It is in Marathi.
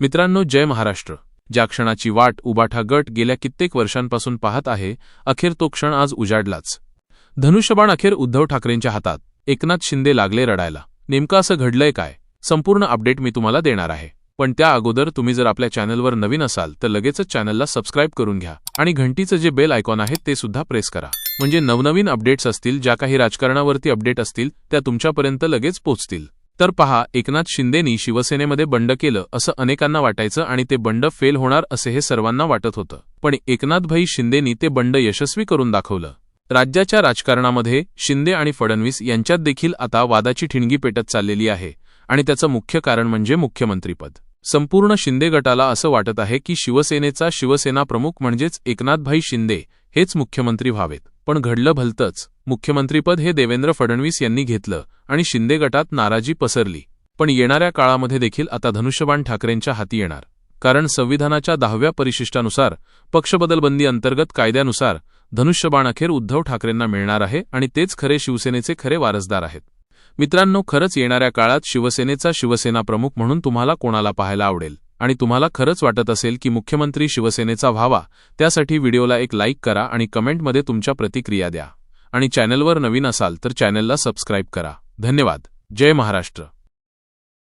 मित्रांनो जय महाराष्ट्र. ज्या क्षणाची वाट उबाठा गट गेल्या कित्येक वर्षांपासून पाहत आहे अखेर तो क्षण आज उजाडलाच. धनुष्यबाण अखेर उद्धव ठाकरेंच्या हातात. एकनाथ शिंदे लागले रडायला. नेमकं असं घडलंय काय? संपूर्ण अपडेट मी तुम्हाला देणार आहे. पण त्या अगोदर तुम्ही जर आपल्या चॅनलवर नवीन असाल तर लगेचच चॅनलला सबस्क्राईब करून घ्या. आणि घंटीचं जे बेल आयकॉन आहे ते सुद्धा प्रेस करा. म्हणजे नवनवीन अपडेट्स असतील ज्या काही राजकारणावरती अपडेट असतील त्या तुमच्यापर्यंत लगेच पोहोचतील तर पहा एकनाथ शिंदेनी शिवसेनेमध्ये बंड केलं असं अनेकांना वाटायचं आणि ते बंड फेल होणार असे हे सर्वांना वाटत होतं. पण एकनाथभाई शिंदेनी ते बंड यशस्वी करून दाखवलं. राज्याच्या राजकारणामध्ये शिंदे आणि फडणवीस यांच्यात देखील आता वादाची ठिणगी पेटत चाललेली आहे आणि त्याचं मुख्य कारण म्हणजे मुख्यमंत्रीपद. संपूर्ण शिंदे गटाला असं वाटत आहे की शिवसेनेचा शिवसेना प्रमुख म्हणजेच एकनाथभाई शिंदे हेच मुख्यमंत्री व्हावेत. पण घडलं भलतंच. मुख्यमंत्रीपद हे देवेंद्र फडणवीस यांनी घेतलं आणि शिंदे गटात नाराजी पसरली. पण येणाऱ्या काळामध्ये देखील आता धनुष्यबाण ठाकरेंच्या हाती येणार. कारण संविधानाच्या दहाव्या परिशिष्टानुसार पक्षबदलबंदी अंतर्गत कायद्यानुसार धनुष्यबाण अखेर उद्धव ठाकरेंना मिळणार आहे आणि तेच खरे शिवसेनेचे खरे वारसदार आहेत. मित्रांनो खरंच येणाऱ्या काळात शिवसेनेचा शिवसेना प्रमुख म्हणून तुम्हाला कोणाला पाहायला आवडेल? आणि तुम्हाला खरंच वाटत असेल की मुख्यमंत्री शिवसेनेचा व्हावा त्यासाठी व्हिडिओला एक लाईक करा आणि कमेंटमध्ये तुमच्या प्रतिक्रिया द्या. आणि चॅनलवर नवीन असाल तर चॅनलला सबस्क्राईब करा. धन्यवाद. जय महाराष्ट्र.